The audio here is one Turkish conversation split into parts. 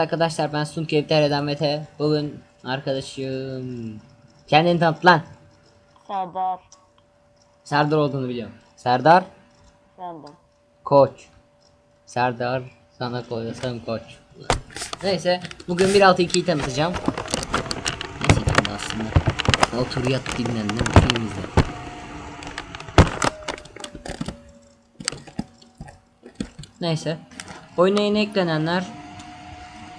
Arkadaşlar ben Sunkev TR'den Mete. Bugün arkadaşım kendini tanıt lan. Serdar Serdar olduğunu biliyorum. Serdar efendim. Koç. Serdar sana koyasam koç. Neyse bugün 1.6.2'yi tanıtacağım. Neyse şimdi aslında. Otur yat dinlen ne film izle. Neyse. Oyuna yeni eklenenler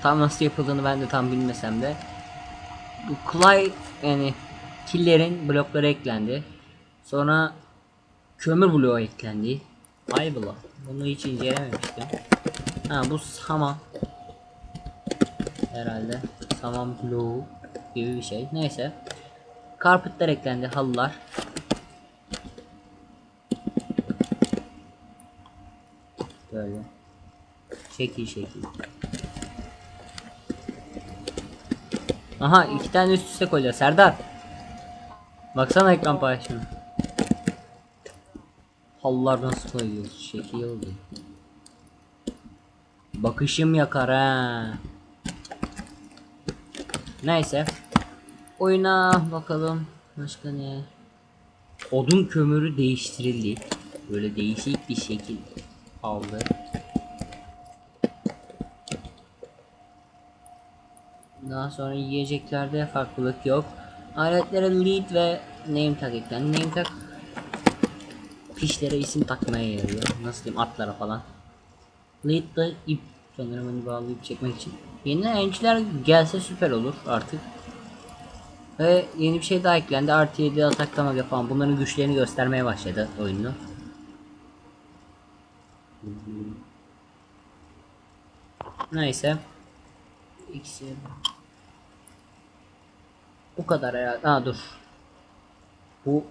tam nasıl yapıldığını ben de tam bilmesem de bu kolay yani killerin blokları eklendi. Sonra kömür bloğu eklendi. Ay blok. Bunu hiç incelememiştim. Ha bu saman. Herhalde saman bloğu gibi bir şey. Neyse. Karpetler eklendi, halılar. Böyle. Şekil şekil. Aha iki tane üst üste koyacağız. Serdar. Baksana ekran paylaşımı. Halılar nasıl koyuyoruz? Şekil oldu. Bakışım yakar ha. Neyse. Oyuna bakalım. Başka ne? Odun kömürü değiştirildi. Böyle değişik bir şekil aldı. Daha sonra yiyeceklerde farklılık yok. Aletlere lead ve name tag eklendi. Name tag fişlere isim takmaya yarıyor. Nasıl diyeyim atlara falan. Lead da ip sanırım hani bağlayıp çekmek için. Yeni ençler gelse süper olur artık. Ve yeni bir şey daha eklendi. Artı 7 ataklama yapan bunların güçlerini göstermeye başladı oyunu. Neyse. İkisi. Bu kadar herhalde. Ha dur. Bu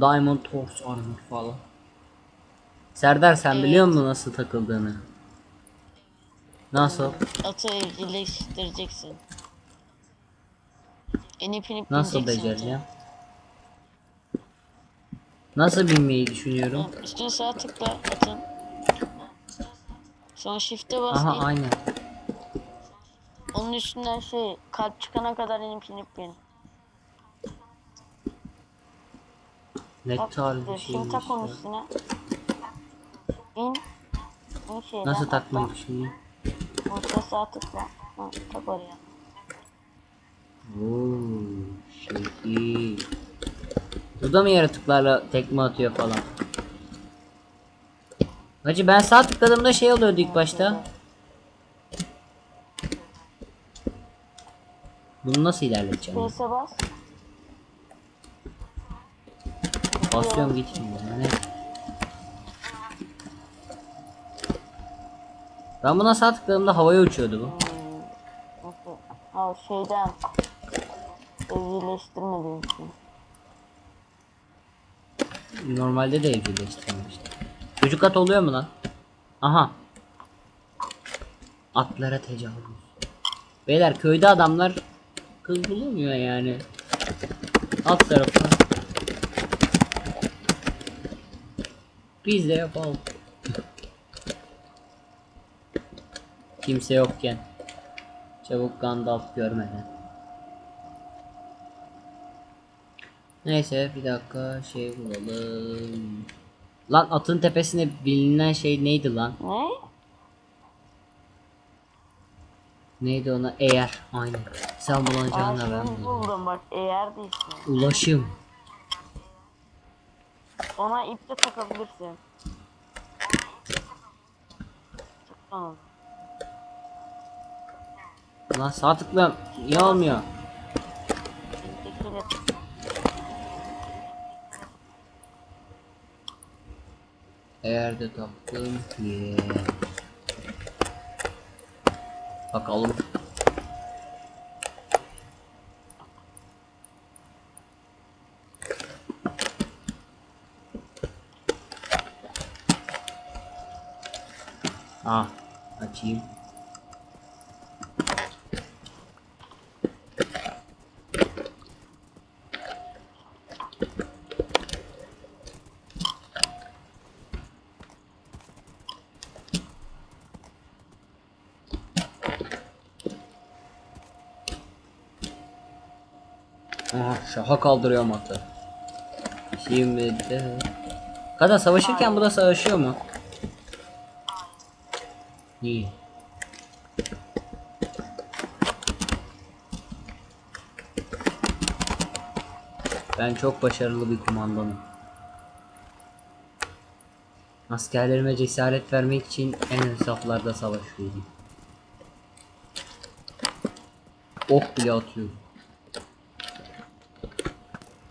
Diamond Horse Armor falan. Serdar sen biliyor musun nasıl takıldığını? Nasıl? Atı evcilleştireceksin. İnip inip Nasıl becereceğim? Nasıl binmeyi düşünüyorum? ata. Üstüne sağ tıkla atın. Sonra shift'e bas. Aha in. aynen. Onun üstünden şey kalp çıkana kadar inip inip bin. Ne Bak tarz işte, bir şey şimdi tak onun üstüne. İn. İn şeyden. Nasıl atla. takmayı düşünüyorum? Onun üstüne sağ tıkla. Ha, tak oraya. Oo, şekil. Bu da mı yaratıklarla tekme atıyor falan? Hacı ben sağ tıkladığımda şey oluyordu ilk başta. Bunu nasıl ilerleteceğim? Space'e bas. Basıyorum gitmiyor. Ne? Ben buna sağ tıkladığımda havaya uçuyordu bu. Nasıl? Ha şeyden. Evcilleştirmediğim için. Normalde de evcilleştirmemiştim. Çocuk at oluyor mu lan? Aha. Atlara tecavüz. Beyler köyde adamlar kız bulamıyor yani. Alt tarafta. Biz de yapalım. Kimse yokken. Çabuk Gandalf görmeden. Neyse bir dakika şey bulalım. Lan atın tepesine bilinen şey neydi lan? Ne? Neydi ona? Eğer. Aynen. Sen bulacağına ben buldum. bak eğer. Ulaşım. Ona ip de takabilirsin. Tamam. Lan sağ tıkla. Niye olmuyor? Eğer de taktım. Yeah. Bakalım. Ah açayım. Aha şaha kaldırıyor matı. Şimdi de... Kadın savaşırken bu da savaşıyor mu? İyi. Ben çok başarılı bir kumandanım. Askerlerime cesaret vermek için en ön saflarda savaşıyorum. Ok bile atıyorum.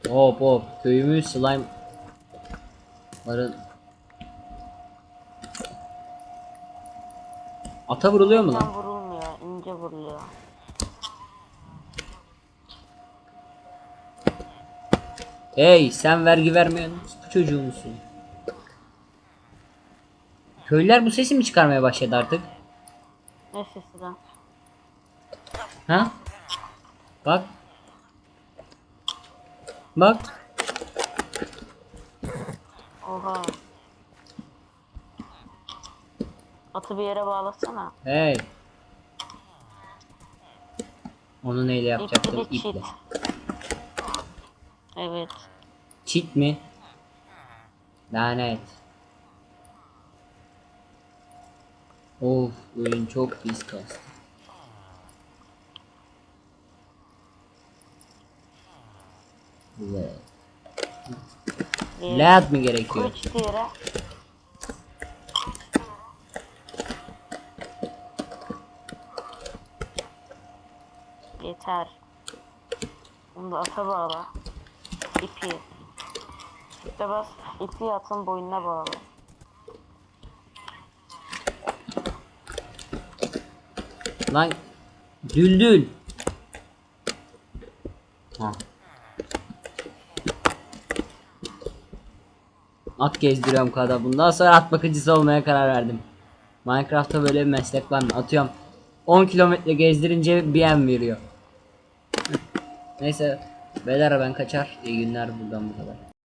Hop hop köyümüz slime Ata vuruluyor mu lan? vurulmuyor. ince vuruluyor. Hey sen vergi vermiyorsun. Bu çocuğu musun? Köylüler bu sesi mi çıkarmaya başladı artık? Ne sesi lan? Ha? Bak. Bak. Oha. Atı bir yere bağlasana. Hey. Onu neyle yapacaktım? Çit. İple. Evet. Çit mi? Lanet. Of oyun çok pis kastı. Lad. Lad mi gerekiyor? Çiti yere. Yeter. Bunu da ata bağla. İpi. İşte bas. İpi atın boynuna bağla. Lan düldül. Ha. At gezdiriyorum kadar. Bundan sonra at bakıcısı olmaya karar verdim. Minecraft'ta böyle bir meslek var mı? Atıyorum. 10 kilometre gezdirince bir em veriyor. Neyse. Beyler ben kaçar. İyi günler buradan bu kadar.